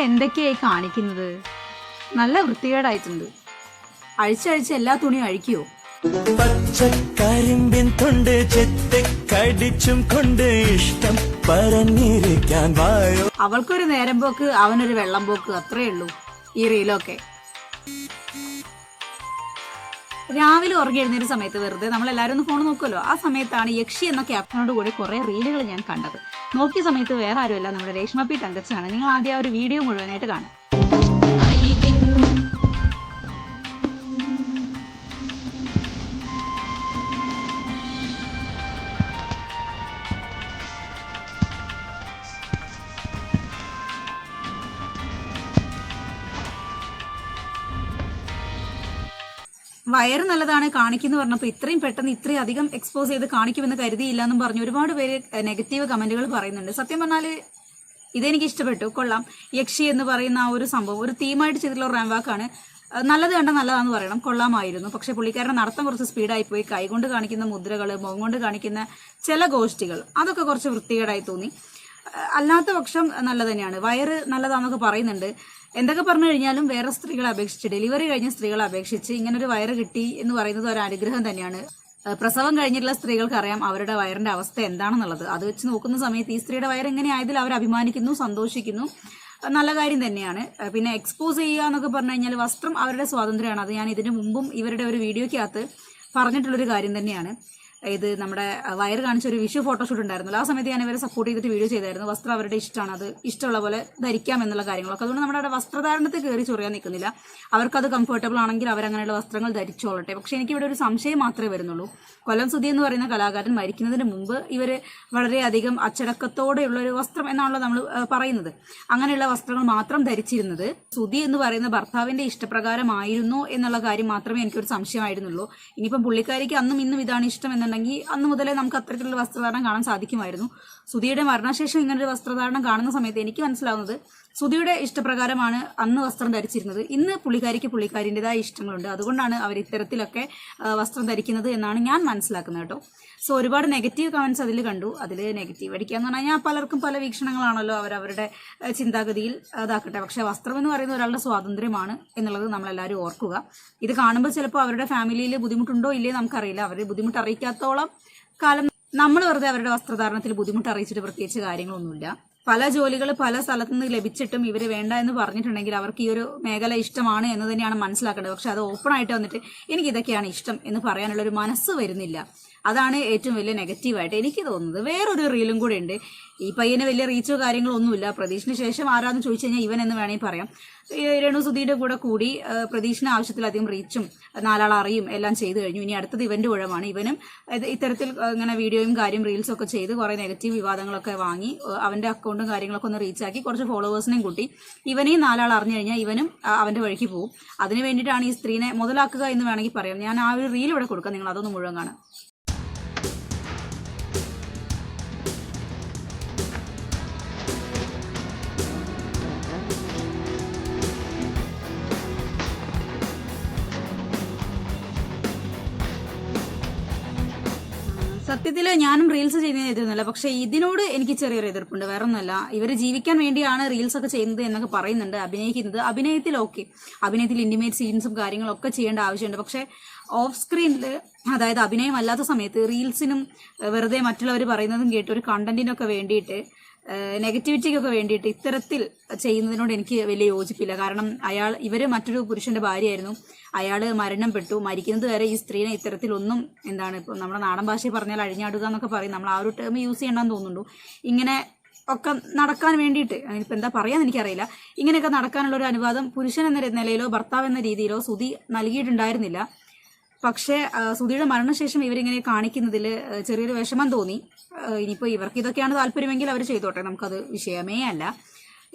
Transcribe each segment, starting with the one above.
എന്തൊക്കെയായി കാണിക്കുന്നത്? നല്ല വൃത്തികേടായിട്ടുണ്ട്. അഴിച്ചഴിച്ച് എല്ലാ തുണിയും അഴിക്കുവോ? പച്ചക്കരിമ്പിൻ തൊണ്ട് ചെത്ത് കടിച്ചും കൊണ്ട് ഇഷ്ടം പറഞ്ഞിരിക്കാൻ വായോ? അവൾക്കൊരു നേരം പോക്ക് അവനൊരു വെള്ളം പോക്ക് അത്രേ ഉള്ളൂ ഈ റീലൊക്കെ. രാവിലെ ഉറങ്ങി എഴുന്നേറ്റ് സമയത്ത് വെറുതെ നമ്മൾ എല്ലാവരും ഒന്ന് ഫോൺ നോക്കുമല്ലോ ആ സമയത്താണ് യക്ഷി എന്ന ക്യാപ്റ്റനോട് കൂടി കുറെ റീലുകൾ ഞാൻ കണ്ടത്. നോക്കിയ സമയത്ത് വേറെ ആരുമല്ല നമ്മുടെ രേഷ്മ പി തങ്കച്ചാണ് നിങ്ങൾ ആദ്യം ആ ഒരു വീഡിയോ മുഴുവനായിട്ട് കാണും വയറ് നല്ലതാണ് കാണിക്കുന്നു പറഞ്ഞപ്പോൾ ഇത്രയും പെട്ടെന്ന് ഇത്രയും അധികം എക്സ്പോസ് ചെയ്ത് കാണിക്കുമെന്ന് കരുതിയില്ല എന്നും പറഞ്ഞു ഒരുപാട് പേര് നെഗറ്റീവ് കമന്റുകൾ പറയുന്നുണ്ട്. സത്യം പറഞ്ഞാൽ ഇതെനിക്ക് ഇഷ്ടപ്പെട്ടു. കൊള്ളാം. യക്ഷി എന്ന് പറയുന്ന ആ ഒരു സംഭവം ഒരു തീമായിട്ട് ചെയ്തിട്ടുള്ള ഒരു റാംവാക്കാണ് നല്ലത് കണ്ട നല്ലതാന്ന് പറയണം. കൊള്ളാമായിരുന്നു. പക്ഷെ പുള്ളിക്കാരുടെ നടത്തം കുറച്ച് സ്പീഡായി പോയി. കൈകൊണ്ട് കാണിക്കുന്ന മുദ്രകൾ മുഖം കൊണ്ട് കാണിക്കുന്ന ചില ഗോഷ്ടികൾ അതൊക്കെ കുറച്ച് വൃത്തികേടായി തോന്നി. അല്ലാത്ത പക്ഷം നല്ല തന്നെയാണ്. വയറ് നല്ലതാന്നൊക്കെ പറയുന്നുണ്ട്. എന്തൊക്കെ പറഞ്ഞു കഴിഞ്ഞാലും വേറെ സ്ത്രീകളെ അപേക്ഷിച്ച് ഡെലിവറി കഴിഞ്ഞ സ്ത്രീകളെ അപേക്ഷിച്ച് ഒരു വയറ് കിട്ടി എന്ന് പറയുന്നത് ഒരു അനുഗ്രഹം തന്നെയാണ്. പ്രസവം കഴിഞ്ഞിട്ടുള്ള സ്ത്രീകൾക്ക് അറിയാം അവരുടെ വയറിന്റെ അവസ്ഥ എന്താണെന്നുള്ളത്. അത് വെച്ച് നോക്കുന്ന സമയത്ത് ഈ സ്ത്രീയുടെ വയർ എങ്ങനെ ആയതിൽ അവർ അഭിമാനിക്കുന്നു സന്തോഷിക്കുന്നു. നല്ല കാര്യം തന്നെയാണ്. പിന്നെ എക്സ്പോസ് ചെയ്യുക എന്നൊക്കെ പറഞ്ഞു കഴിഞ്ഞാൽ വസ്ത്രം അവരുടെ സ്വാതന്ത്ര്യമാണ്. അത് ഞാൻ ഇതിനു മുമ്പും ഇവരുടെ ഒരു വീഡിയോയ്ക്കകത്ത് പറഞ്ഞിട്ടുള്ളൊരു കാര്യം തന്നെയാണ്. ഇത് നമ്മുടെ വയറ് കാണിച്ച ഒരു വിഷു ഫോട്ടോഷൂട്ട് ഉണ്ടായിരുന്നല്ലോ. ആ സമയത്ത് ഞാൻ ഇവരെ സപ്പോർട്ട് ചെയ്തിട്ട് വീഡിയോ ചെയ്തായിരുന്നു. വസ്ത്രം അവരുടെ ഇഷ്ടമാണ്. അത് ഇഷ്ടമുള്ള പോലെ ധരിക്കാം എന്നുള്ള കാര്യങ്ങളൊക്കെ. അതുകൊണ്ട് നമ്മുടെ അവിടെ വസ്ത്രധാരണത്തിൽ കയറി ചൊറിയാൻ നിൽക്കുന്നില്ല. അവർക്കത് കംഫർട്ടബിൾ ആണെങ്കിൽ അവരങ്ങനെയുള്ള വസ്ത്രങ്ങൾ ധരിച്ചോളട്ടെ. പക്ഷെ എനിക്ക് ഇവിടെ ഒരു സംശയം മാത്രമേ വരുന്നുള്ളൂ. കൊല്ലം സുധി എന്ന് പറയുന്ന കലാകാരൻ മരിക്കുന്നതിന് മുമ്പ് ഇവർ വളരെയധികം അച്ചടക്കത്തോടെയുള്ള ഒരു വസ്ത്രം എന്നാണല്ലോ നമ്മൾ പറയുന്നത്. അങ്ങനെയുള്ള വസ്ത്രങ്ങൾ മാത്രം ധരിച്ചിരുന്നത് സുധി എന്ന് പറയുന്ന ഭർത്താവിന്റെ ഇഷ്ടപ്രകാരമായിരുന്നു എന്നുള്ള കാര്യം മാത്രമേ എനിക്കൊരു സംശയമായിരുന്നുള്ളൂ. ഇനിയിപ്പം പുള്ളിക്കാരിക്ക് അന്നും ഇന്നും ഇതാണ് ഇഷ്ടം എന്നുണ്ടെങ്കിൽ അന്ന് മുതലേ നമുക്ക് അത്തരത്തിലുള്ള വസ്ത്രധാരണം കാണാൻ സാധിക്കുമായിരുന്നു. സുധിയുടെ മരണശേഷം ഇങ്ങനൊരു വസ്ത്രധാരണം കാണുന്ന സമയത്ത് എനിക്ക് മനസ്സിലാവുന്നത് സുധിയുടെ ഇഷ്ടപ്രകാരമാണ് അന്ന് വസ്ത്രം ധരിച്ചിരുന്നത്. ഇന്ന് പുള്ളിക്കാരിക്ക് പുള്ളിക്കാരിന്റെതായ ഇഷ്ടങ്ങളുണ്ട്. അതുകൊണ്ടാണ് അവർ ഇത്തരത്തിലൊക്കെ വസ്ത്രം ധരിക്കുന്നത് എന്നാണ് ഞാൻ മനസ്സിലാക്കുന്നത് കേട്ടോ. സോ ഒരുപാട് നെഗറ്റീവ് കമൻസ് അതിൽ കണ്ടു. അതിൽ നെഗറ്റീവ് അടിക്കുക എന്ന് പറഞ്ഞാൽ പലർക്കും പല വീക്ഷണങ്ങളാണല്ലോ അവരവരുടെ ചിന്താഗതിയിൽ ഇതാക്കട്ടെ. പക്ഷേ വസ്ത്രം എന്ന് പറയുന്ന ഒരാളുടെ സ്വാതന്ത്ര്യമാണ് എന്നുള്ളത് നമ്മളെല്ലാവരും ഓർക്കുക. ഇത് കാണുമ്പോൾ ചിലപ്പോൾ അവരുടെ ഫാമിലിയിൽ ബുദ്ധിമുട്ടുണ്ടോ ഇല്ലേ നമുക്കറിയില്ല. അവർ ബുദ്ധിമുട്ട് അറിയിക്കാത്തോളം കാലം നമ്മൾ വെറുതെ അവരുടെ വസ്ത്രധാരണത്തിൽ ബുദ്ധിമുട്ട് അറിയിച്ചിട്ട് പ്രത്യേകിച്ച് കാര്യങ്ങളൊന്നുമില്ല. പല ജോലികൾ പല സ്ഥലത്തു നിന്ന് ലഭിച്ചിട്ടും ഇവർ വേണ്ട എന്ന് പറഞ്ഞിട്ടുണ്ടെങ്കിൽ അവർക്ക് ഈ ഒരു മേഖല ഇഷ്ടമാണ് എന്ന് തന്നെയാണ് മനസ്സിലാക്കേണ്ടത്. പക്ഷെ അത് ഓപ്പൺ ആയിട്ട് വന്നിട്ട് എനിക്ക് ഇതൊക്കെയാണ് ഇഷ്ടം എന്ന് പറയാനുള്ള ഒരു മനസ്സ് വരുന്നില്ല. അതാണ് ഏറ്റവും വലിയ നെഗറ്റീവായിട്ട് എനിക്ക് തോന്നുന്നത്. വേറൊരു റീലും കൂടെ ഉണ്ട്. ഈ പയ്യനെ വലിയ റീച്ചോ കാര്യങ്ങളോ ഒന്നുമില്ല പ്രതീക്ഷിന് ശേഷം ആരാന്ന് ചോദിച്ചു കഴിഞ്ഞാൽ ഇവൻ എന്ന് വേണമെങ്കിൽ പറയാം. രേണു സുധീയുടെ കൂടെ കൂടി പ്രതീക്ഷിന് ആവശ്യത്തിലധികം റീച്ചും നാലാൾ അറിയും എല്ലാം ചെയ്തു കഴിഞ്ഞു. ഇനി അടുത്തത് ഇവന്റെ ഉഴവാണ്. ഇവനും ഇത്തരത്തിൽ ഇങ്ങനെ വീഡിയോയും കാര്യം റീൽസും ഒക്കെ ചെയ്ത് കുറേ നെഗറ്റീവ് വിവാദങ്ങളൊക്കെ വാങ്ങി അവന്റെ അക്കൗണ്ടും കാര്യങ്ങളൊക്കെ ഒന്ന് റീച്ചാക്കി കുറച്ച് ഫോളോവേഴ്സിനെയും കൂട്ടി. ഇവനെയും നാലാൾ അറിഞ്ഞു കഴിഞ്ഞാൽ ഇവനും അവന്റെ വഴിക്ക് പോകും അതിന് വേണ്ടിയിട്ടാണ് ഈ സ്ത്രീനെ മുതലാക്കുക എന്ന് വേണമെങ്കിൽ പറയാം. ഞാൻ ആ ഒരു റീൽ ഇവിടെ കൊടുക്കാം. നിങ്ങൾ അതൊന്ന് മുഴുവൻ കാണാം. സത്യത്തിൽ ഞാനും റീൽസ് ചെയ്യുന്നത് എതിർന്നല്ല പക്ഷെ ഇതിനോട് എനിക്ക് ചെറിയൊരു എതിർപ്പുണ്ട്. വേറെ ഒന്നല്ല ഇവർ ജീവിക്കാൻ വേണ്ടിയാണ് റീൽസ് ഒക്കെ ചെയ്യുന്നത് എന്നൊക്കെ പറയുന്നുണ്ട്. അഭിനയിക്കുന്നത് അഭിനയത്തിൽ ഓക്കെ അഭിനയത്തിൽ ഇന്റിമേറ്റ് സീൻസും കാര്യങ്ങളൊക്കെ ചെയ്യേണ്ട ആവശ്യമുണ്ട്. പക്ഷെ ഓഫ് സ്ക്രീനിൽ അതായത് അഭിനയം അല്ലാത്ത സമയത്ത് റീൽസിനും വെറുതെ മറ്റുള്ളവർ പറയുന്നതും കേട്ട് ഒരു കണ്ടന്റിനൊക്കെ വേണ്ടിയിട്ട് നെഗറ്റിവിറ്റിക്കൊക്കെ വേണ്ടിയിട്ട് ഇത്തരത്തിൽ ചെയ്യുന്നതിനോട് എനിക്ക് വലിയ യോജിപ്പില്ല. കാരണം അയാൾ ഇവർ മറ്റൊരു പുരുഷന്റെ ഭാര്യയായിരുന്നു. അയാൾ മരണപ്പെട്ടു മരിക്കുന്നത് വരെ ഈ സ്ത്രീനെ ഇത്തരത്തിലൊന്നും എന്താണ് ഇപ്പം നമ്മുടെ നാടൻ ഭാഷയിൽ പറഞ്ഞാൽ അഴിഞ്ഞാടുക എന്നൊക്കെ പറയും. നമ്മൾ ആ ഒരു ടേം യൂസ് ചെയ്യണമെന്ന് തോന്നുന്നു ഇങ്ങനെ ഒക്കെ നടക്കാൻ വേണ്ടിയിട്ട് അതിനിപ്പോൾ എന്താ പറയാന്ന് എനിക്കറിയില്ല. ഇങ്ങനെയൊക്കെ നടക്കാനുള്ള ഒരു അനുവാദം പുരുഷൻ എന്ന നിലയിലോ ഭർത്താവ് എന്ന രീതിയിലോ സുധി നൽകിയിട്ടുണ്ടായിരുന്നില്ല. പക്ഷേ സുധിയുടെ മരണശേഷം ഇവരിങ്ങനെ കാണിക്കുന്നതിൽ ചെറിയൊരു വിഷമം തോന്നി. ഇനിയിപ്പോൾ ഇവർക്ക് ഇതൊക്കെയാണ് താല്പര്യമെങ്കിൽ അവർ ചെയ്തോട്ടെ. നമുക്കത് വിഷയമേ അല്ല.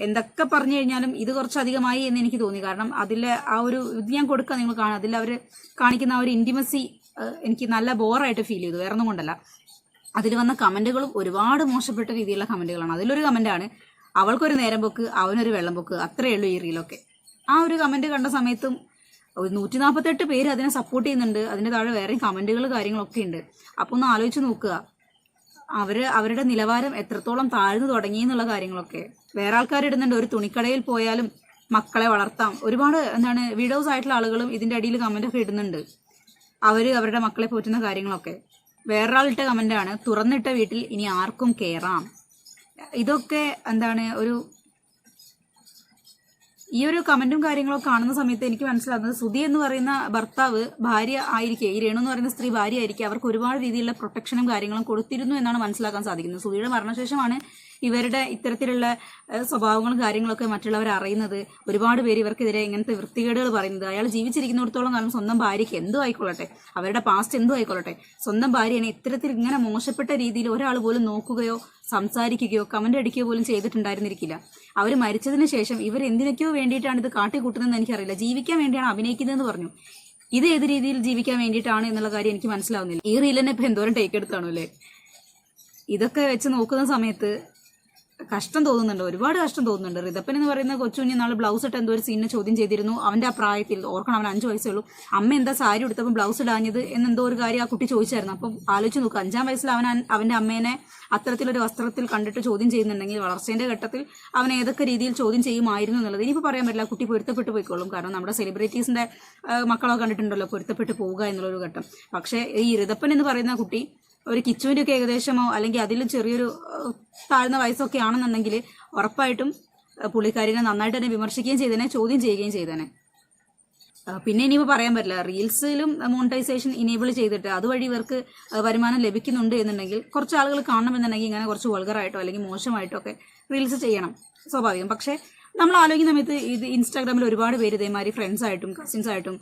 എന്തൊക്കെ പറഞ്ഞു കഴിഞ്ഞാലും ഇത് കുറച്ചധികമായി എന്ന് എനിക്ക് തോന്നി. കാരണം അതിലെ ആ ഒരു ഇത് ഞാൻ കൊടുക്കുക നിങ്ങൾ കാണും അതിൽ അവർ കാണിക്കുന്ന ആ ഒരു ഇന്റിമസി എനിക്ക് നല്ല ബോറായിട്ട് ഫീൽ ചെയ്തു. വേറെ ഒന്നും കൊണ്ടല്ല. അതിൽ വന്ന കമന്റുകളും ഒരുപാട് മോശപ്പെട്ട രീതിയിലുള്ള കമന്റുകളാണ് അതിലൊരു കമന്റാണ് അവൾക്കൊരു നേരം പൊക്ക് അവനൊരു വെള്ളം പൊക്ക്. അത്രയേ ഉള്ളൂ ഈ റീലൊക്കെ ആ ഒരു കമന്റ് കണ്ട സമയത്തും നൂറ്റി നാൽപ്പത്തെട്ട് പേര് അതിനെ സപ്പോർട്ട് ചെയ്യുന്നുണ്ട്. അതിന്റെ താഴെ വേറെ കമന്റുകൾ കാര്യങ്ങളൊക്കെ ഉണ്ട്. അപ്പൊ ഒന്ന് ആലോചിച്ച് നോക്കുക. അവർ അവരുടെ നിലവാരം എത്രത്തോളം താഴ്ന്നു തുടങ്ങി എന്നുള്ള കാര്യങ്ങളൊക്കെ. വേറെ ആൾക്കാർ ഇടുന്നുണ്ട്. ഒരു തുണിക്കടയിൽ പോയാലും മക്കളെ വളർത്താം. ഒരുപാട് എന്താണ് വീഡോസ് ആയിട്ടുള്ള ആളുകളും ഇതിന്റെ അടിയിൽ കമന്റ് ഒക്കെ ഇടുന്നുണ്ട്. അവർ അവരുടെ മക്കളെ പോറ്റുന്ന കാര്യങ്ങളൊക്കെ. വേറൊരാളിട്ട കമന്റാണ് തുറന്നിട്ട വീട്ടിൽ ഇനി ആർക്കും കയറാം ഇതൊക്കെ എന്താണ് ഒരു ഈ ഒരു കമന്റും കാര്യങ്ങളൊക്കെ കാണുന്ന സമയത്ത് എനിക്ക് മനസ്സിലാകുന്നത് സുധി എന്ന് പറയുന്ന ഭർത്താവ് ഭാര്യ ആയിരിക്കെ ഈ രേണു എന്ന് പറയുന്ന സ്ത്രീ ഭാര്യ ആയിരിക്കെ അവർക്ക് ഒരുപാട് രീതിയിലുള്ള പ്രൊട്ടക്ഷനും കാര്യങ്ങളും കൊടുത്തിരുന്നു എന്നാണ് മനസ്സിലാക്കാൻ സാധിക്കുന്നത്. സുധിയുടെ മരണശേഷമാണ് ഇവരുടെ ഇത്തരത്തിലുള്ള സ്വഭാവങ്ങളും കാര്യങ്ങളൊക്കെ മറ്റുള്ളവർ അറിയുന്നത് ഒരുപാട് പേര് ഇവർക്കെതിരെ ഇങ്ങനത്തെ വൃത്തികേടുകൾ പറയുന്നത്. അയാൾ ജീവിച്ചിരിക്കുന്നിടത്തോളം കാലം സ്വന്തം ഭാര്യയ്ക്ക് എന്തോ ആയിക്കൊള്ളട്ടെ? അവരുടെ പാസ്റ്റ് എന്തോ ആയിക്കൊള്ളട്ടെ? സ്വന്തം ഭാര്യനെ ഇത്തരത്തിൽ ഇങ്ങനെ മോശപ്പെട്ട രീതിയിൽ ഒരാൾ പോലും നോക്കുകയോ സംസാരിക്കുകയോ കമന്റ് അടിക്കുകയോ പോലും ചെയ്തിട്ടുണ്ടായിരുന്നിരിക്കില്ല. അവർ മരിച്ചതിന് ശേഷം ഇവർ എന്തിനൊക്കെയോ വേണ്ടിയിട്ടാണ് ഇത് കാട്ടിക്കൂട്ടുന്നതെന്ന് എനിക്കറിയില്ല. ജീവിക്കാൻ വേണ്ടിയാണ് അഭിനയിക്കുന്നതെന്ന് പറഞ്ഞു. ഇത് ഏത് രീതിയിൽ ജീവിക്കാൻ വേണ്ടിയിട്ടാണ് എന്നുള്ള കാര്യം എനിക്ക് മനസ്സിലാവുന്നില്ല. ഈ റീലിനെ ഇപ്പം ഇപ്പൊ എന്തോരം ടേക്ക് എടുത്താണോ അല്ലേ? ഇതൊക്കെ വെച്ച് നോക്കുന്ന സമയത്ത് കഷ്ടം തോന്നുന്നുണ്ട്. ഒരുപാട് കഷ്ടം തോന്നുന്നുണ്ട്. റിതപ്പൻ എന്ന് പറയുന്ന കൊച്ചുകുഞ്ഞ് നാളെ ബ്ലൗസ് ഇട്ട് എന്തോ ഒരു സീനിനെ ചോദ്യം ചെയ്തിരുന്നു. അവന്റെ ആ പ്രായത്തിൽ ഓർക്കണം അവൻ അഞ്ചു വയസ്സേ ഉള്ളൂ. അമ്മ എന്താ സാരി എടുത്തപ്പോൾ ബ്ലൗസ് ഇടാഞ്ഞത് എന്നെന്തോ ഒരു കാര്യം ആ കുട്ടി ചോദിച്ചായിരുന്നു. അപ്പം ആലോചിച്ച് നോക്കുക അഞ്ചാം വയസ്സിൽ അവൻ അവന്റെ അമ്മേനെ അത്തരത്തിലൊരു വസ്ത്രത്തിൽ കണ്ടിട്ട് ചോദ്യം ചെയ്യുന്നുണ്ടെങ്കിൽ വളർച്ചേന്റെ ഘട്ടത്തിൽ അവൻ ഏതൊക്കെ രീതിയിൽ ചോദ്യം ചെയ്യുമായിരുന്നു എന്നുള്ളത് ഇനിയിപ്പോൾ പറയാൻ പറ്റില്ല. കുട്ടി പൊരുത്തപ്പെട്ട് പോയിക്കോളും. കാരണം നമ്മുടെ സെലിബ്രിറ്റീസിന്റെ മക്കളൊക്കെ കണ്ടിട്ടുണ്ടല്ലോ പൊരുത്തപ്പെട്ട് പോവുക എന്നുള്ളൊരു ഘട്ടം. പക്ഷേ ഈ റിതപ്പൻ എന്ന് പറയുന്ന കുട്ടി ഒരു കിച്ചുവിന്റെ ഒക്കെ ഏകദേശമോ അല്ലെങ്കിൽ അതിലും ചെറിയൊരു താഴ്ന്ന വയസ്സൊക്കെ ആണെന്നുണ്ടെങ്കിൽ ഉറപ്പായിട്ടും പുള്ളിക്കാരിനെ നന്നായിട്ട് തന്നെ വിമർശിക്കുകയും ചെയ്തേനെ ചോദ്യം ചെയ്യുകയും ചെയ്തേനെ. പിന്നെ ഇനിയിപ്പോൾ പറയാൻ പറ്റില്ല. റീൽസിലും മോണിറ്റൈസേഷൻ ഇനേബിൾ ചെയ്തിട്ട് അതുവഴി ഇവർക്ക് വരുമാനം ലഭിക്കുന്നുണ്ട് എന്നുണ്ടെങ്കിൽ കുറച്ച് ആളുകൾ കാണണമെന്നുണ്ടെങ്കിൽ ഇങ്ങനെ കുറച്ച് വൾഗറായിട്ടോ അല്ലെങ്കിൽ മോശമായിട്ടോ ഒക്കെ റീൽസ് ചെയ്യണം. സ്വാഭാവികം. പക്ഷേ നമ്മൾ ആലോചിക്കുന്ന സമയത്ത് ഇത് ഇൻസ്റ്റാഗ്രാമിൽ ഒരുപാട് പേര് ഇതേമാതിരി ഫ്രണ്ട്സ് ആയിട്ടും കസിൻസ് ആയിട്ടും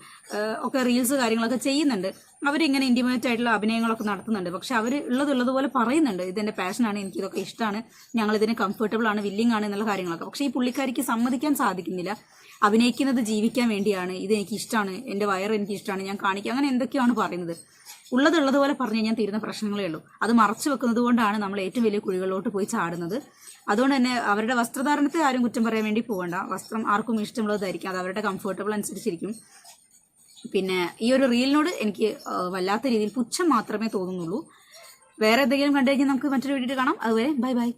ഒക്കെ റീൽസ് കാര്യങ്ങളൊക്കെ ചെയ്യുന്നുണ്ട്. അവരിങ്ങനെ ഇന്റിമേറ്റ് ആയിട്ടുള്ള അഭിനയങ്ങളൊക്കെ നടത്തുന്നുണ്ട്. പക്ഷെ അവർ ഉള്ളത് ഉള്ളതുപോലെ പറയുന്നുണ്ട്. ഇതെന്റെ പാഷനാണ് എനിക്ക് ഇതൊക്കെ ഇഷ്ടമാണ് ഞങ്ങൾ ഇതിന് കംഫർട്ടബിൾ ആണ് വില്ലിംഗ് ആണ് എന്നുള്ള കാര്യങ്ങളൊക്കെ. പക്ഷെ ഈ പുള്ളിക്കാരിക്ക് സമ്മതിക്കാൻ സാധിക്കുന്നില്ല. അഭിനയിക്കുന്നത് ജീവിക്കാൻ വേണ്ടിയാണ്. ഇത് എനിക്ക് ഇഷ്ടമാണ് എന്റെ വയർ എനിക്ക് ഇഷ്ടമാണ് ഞാൻ കാണിക്കുക അങ്ങനെ എന്തൊക്കെയാണ് പറയുന്നത്? ഉള്ളത് ഉള്ളതുപോലെ പറഞ്ഞു കഴിഞ്ഞാൽ തീരുന്ന പ്രശ്നങ്ങളേ ഉള്ളൂ. അത് മറച്ചു വെക്കുന്നത് കൊണ്ടാണ് നമ്മൾ ഏറ്റവും വലിയ കുഴികളിലോട്ട് പോയി ചാടുന്നത്. അതുകൊണ്ട് തന്നെ അവരുടെ വസ്ത്രധാരണത്തെ ആരും കുറ്റം പറയാൻ വേണ്ടി പോകണ്ട വസ്ത്രം ആർക്കും ഇഷ്ടമുള്ളത് ധരിക്കാം അത് അവരുടെ കംഫർട്ടബിൾ അനുസരിച്ചിരിക്കും. പിന്നെ ഈ ഒരു റീലിനോട് എനിക്ക് വല്ലാത്ത രീതിയിൽ പുച്ഛം മാത്രമേ തോന്നുന്നുള്ളൂ. വേറെ എന്തെങ്കിലും കണ്ടു കഴിഞ്ഞാൽ നമുക്ക് മറ്റൊരു വീഡിയോ കാണാം. അതുവരെ ബൈ ബൈ.